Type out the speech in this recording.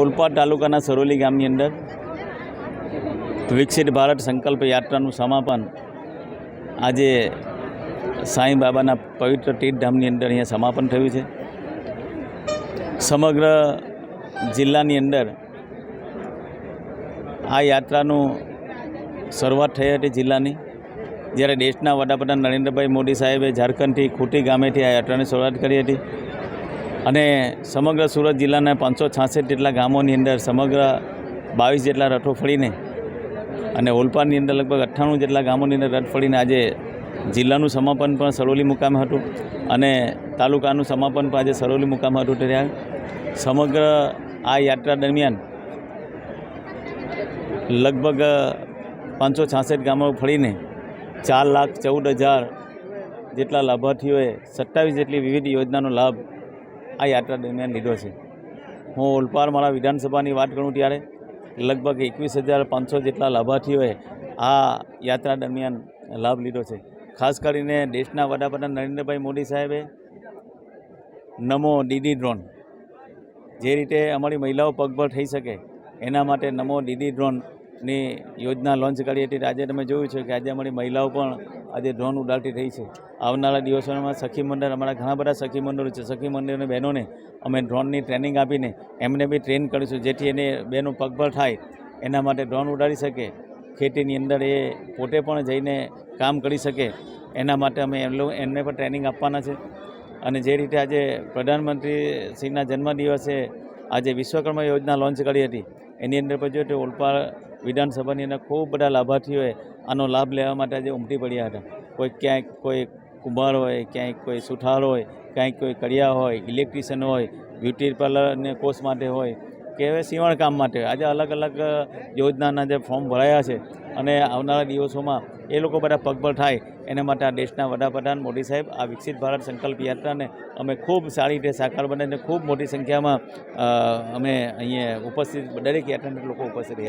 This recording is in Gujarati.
ઓલપાડ તાલુકાના સરોલી ગામની અંદર વિકસિત ભારત સંકલ્પ યાત્રાનું સમાપન આજે સાંઈ બાબાના પવિત્ર તીર્થધામની અંદર અહીંયા સમાપન થયું છે. સમગ્ર જિલ્લાની અંદર આ યાત્રાનું શરૂઆત થઈ હતી જિલ્લાની. જ્યારે દેશના વડાપ્રધાન નરેન્દ્રભાઈ મોદી સાહેબે ઝારખંડથી ખૂટી ગામેથી આ યાત્રાની શરૂઆત કરી હતી. અને સમગ્ર સુરત જિલ્લાના પાંચસો છાસઠ જેટલા ગામોની અંદર સમગ્ર બાવીસ જેટલા રથો ફળીને અને ઓલપાડની અંદર લગભગ અઠ્ઠાણું જેટલા ગામોની અંદર રથ ફળીને આજે જિલ્લાનું સમાપન પણ સરોલી મુકામે હતું અને તાલુકાનું સમાપન પણ આજે સરોલી મુકામે હતું ત્યાં સમગ્ર આ યાત્રા દરમિયાન લગભગ પાંચસો છાસઠ ગામો ફળીને ચાર લાખ ચૌદ હજાર જેટલા લાભાર્થીઓએ સત્તાવીસ જેટલી વિવિધ યોજનાનો લાભ આ યાત્રા દરમિયાન લીધો છે. હું ઓલપાડ મારા વિધાનસભાની વાત કરું ત્યારે લગભગ એકવીસ હજાર પાંચસો જેટલા લાભાર્થીઓએ આ યાત્રા દરમિયાન લાભ લીધો છે. ખાસ કરીને દેશના વડાપ્રધાન નરેન્દ્રભાઈ મોદી સાહેબે નમો ડીડી ડ્રોન, જે રીતે અમારી મહિલાઓ પગભર થઈ શકે, એના માટે નમો ડીડી ડ્રોનની યોજના લોન્ચ કરી હતી. આજે તમે જોયું છે કે આજે અમારી મહિલાઓ પણ આજે ડ્રોન ઉડાડતી થઈ છે. આવનારા દિવસોમાં સખી મંડળ, અમારા ઘણા બધા સખી મંડળો છે. સખી મંડળની બહેનોને અમે ડ્રોનની ટ્રેનિંગ આપીને એમને બી ટ્રેન કરીશું. જેથી એને બહેનો પગભર થાય. એના માટે ડ્રોન ઉડાડી શકે. ખેતીની અંદર એ પોતે પણ જઈને કામ કરી શકે. એના માટે અમે એમને પણ ટ્રેનિંગ આપવાના છે. અને જે રીતે આજે પ્રધાનમંત્રી શ્રીના જન્મદિવસે આજે વિશ્વકર્મા યોજના લોન્ચ કરી હતી. એની અંદર પણ તો ઓલપાડ વિધાનસભાની અંદર ખૂબ બધા લાભાર્થીઓએ આનો લાભ લેવા માટે આજે ઉમટી પડ્યા હતા. કોઈ ક્યાંક કોઈ કુંભાર હોય ક્યાંક કોઈ સુથાર હોય ક્યાંક કોઈ કડિયા હોય, ઇલેક્ટ્રિશિયન હોય, બ્યુટી પાર્લરને કોર્સ માટે હોય કે હવે સીવણ કામ માટે. આજે અલગ અલગ યોજનાના જે ફોર્મ ભરાયા છે અને આવનારા દિવસોમાં એ લોકો બધા પગભર થાય. એના માટે આ દેશના વડાપ્રધાન મોદી સાહેબ આ વિકસિત ભારત સંકલ્પ યાત્રાને અમે ખૂબ સારી રીતે સાકાર બનાવીને ખૂબ મોટી સંખ્યામાં અમે અહીંયા ઉપસ્થિત, દરેક યાત્રાના લોકો ઉપસ્થિત રહ્યા.